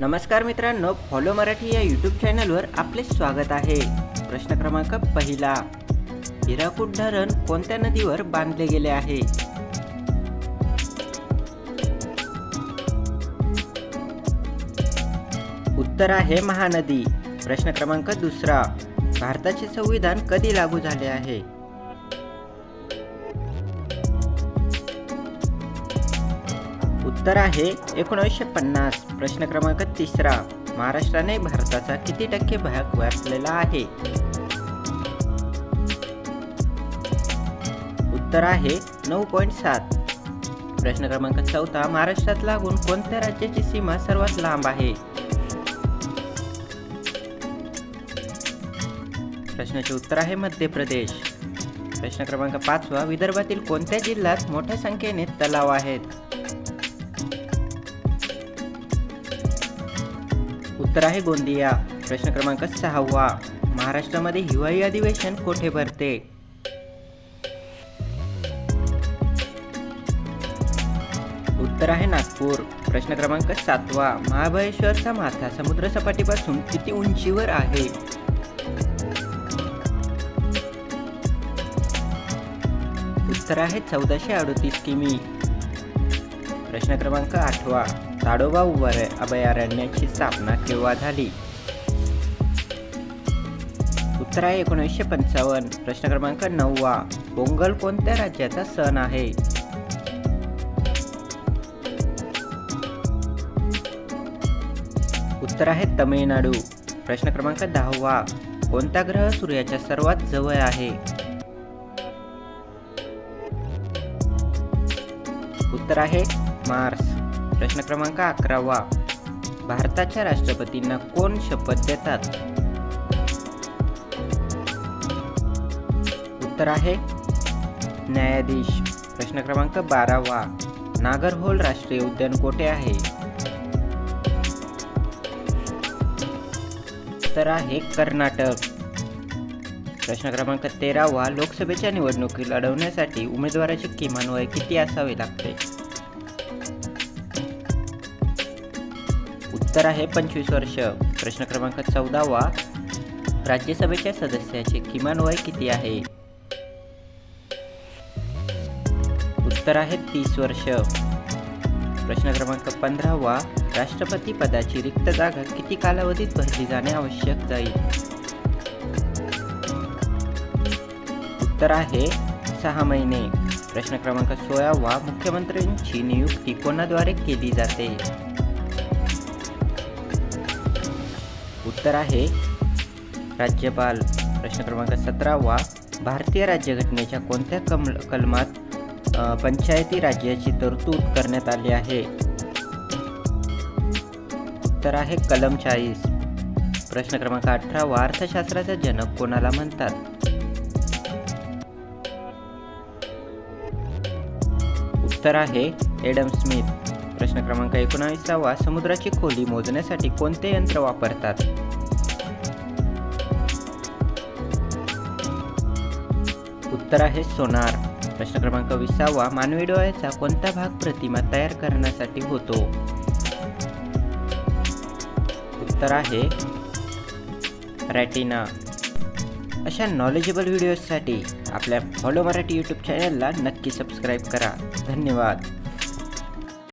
नमस्कार मित्रांनो फॉलो मराठी या यूट्यूब चॅनलवर आपले स्वागत आहे. प्रश्न क्रमांक पहिला. हिराकूट धरण कोणत्या नदीवर बांधले गेले आहे? उत्तर आहे महानदी. प्रश्न क्रमांक दुसरा. भारताचे संविधान कधी लागू झाले आहे? उत्तर आहे एकोणीसशे पन्नास. प्रश्न क्रमांक तिसरा. महाराष्ट्राने भारताचा किती टक्के भाग व्यापलेला आहे? उत्तर आहे नऊ पॉईंट सात. प्रश्न क्रमांक चौथा. महाराष्ट्रात लागून कोणत्या राज्याची सीमा सर्वात लांब आहे? प्रश्नाचे उत्तर आहे मध्य प्रदेश. प्रश्न क्रमांक पाचवा. विदर्भातील कोणत्या जिल्ह्यात मोठ्या संख्येने तलाव आहेत? उत्तर आहे गोंदिया. प्रश्न क्रमांक सहावा. महाराष्ट्रामध्ये हिवाळी अधिवेशन कोठे भरते? उत्तर आहे नागपूर. प्रश्न क्रमांक सातवा. महाबळेश्वरचा माथा समुद्र सपाटीपासून किती उंचीवर आहे? उत्तर आहे चौदाशे अडोतीस किमी. प्रश्न क्रमांक आठवा. ताडोबा उभार अभयारण्याची स्थापना केव्हा झाली? उत्तर आहे एकोणीसशे पंचावन्न. प्रश्न क्रमांक नववा. पोंगल कोणत्या राज्याचा सण आहे? उत्तर आहे तमिळनाडू. प्रश्न क्रमांक दहावा. कोणता ग्रह सूर्याच्या सर्वात जवळ आहे? उत्तर आहे मार्स. प्रश्न क्रमांक अकरावा. भारताच्या राष्ट्रपतींना कोण शपथ देतात? उत्तर आहे न्यायाधीश. प्रश्न क्रमांक बारावा. नागरहोल राष्ट्रीय उद्यान कोठे आहे? उत्तर आहे कर्नाटक. प्रश्न क्रमांक तेरावा. लोकसभेच्या निवडणुकी लढवण्यासाठी उमेदवाराची किमान वय किती असावे लागते? उत्तर आहे पंचवीस वर्ष. प्रश्न क्रमांक चौदावा. राज्यसभेच्या सदस्याचे किमान वय किती आहे? उत्तर आहे तीस वर्ष. प्रश्न क्रमांक पंधरावा. राष्ट्रपती पदाची रिक्त जागा किती कालावधीत भरली जाणे आवश्यक जाईल? उत्तर आहे सहा महिने. प्रश्न क्रमांक सोळावा. मुख्यमंत्र्यांची नियुक्ती कोणाद्वारे केली जाते? उत्तर आहे राज्यपाल प्रश्न क्रमांक सतरावा भारतीय राज्यघटनेच्या कोणत्या कम कलमात पंचायती राज्याची तरतूद करण्यात आली आहे? उत्तर आहे कलम चाळीस. प्रश्न क्रमांक अठरावा अर्थशास्त्राचा जनक कोणाला म्हणतात? उत्तर आहे एडम स्मिथ. प्रश्न क्रमांक एकोणावीसावा समुद्राची खोली मोजण्यासाठी कोणते यंत्र वापरतात? उत्तर आहे सोनार. प्रश्न क्रमांक विसावा मानवी डोळ्याचा कोणता भाग प्रतिमा तयार करण्यासाठी होतो? उत्तर आहे रॅटिना अशा नॉलेजेबल व्हिडिओजसाठी आपल्या फॉलो मराठी यूट्यूब चॅनलला नक्की सबस्क्राईब करा. धन्यवाद.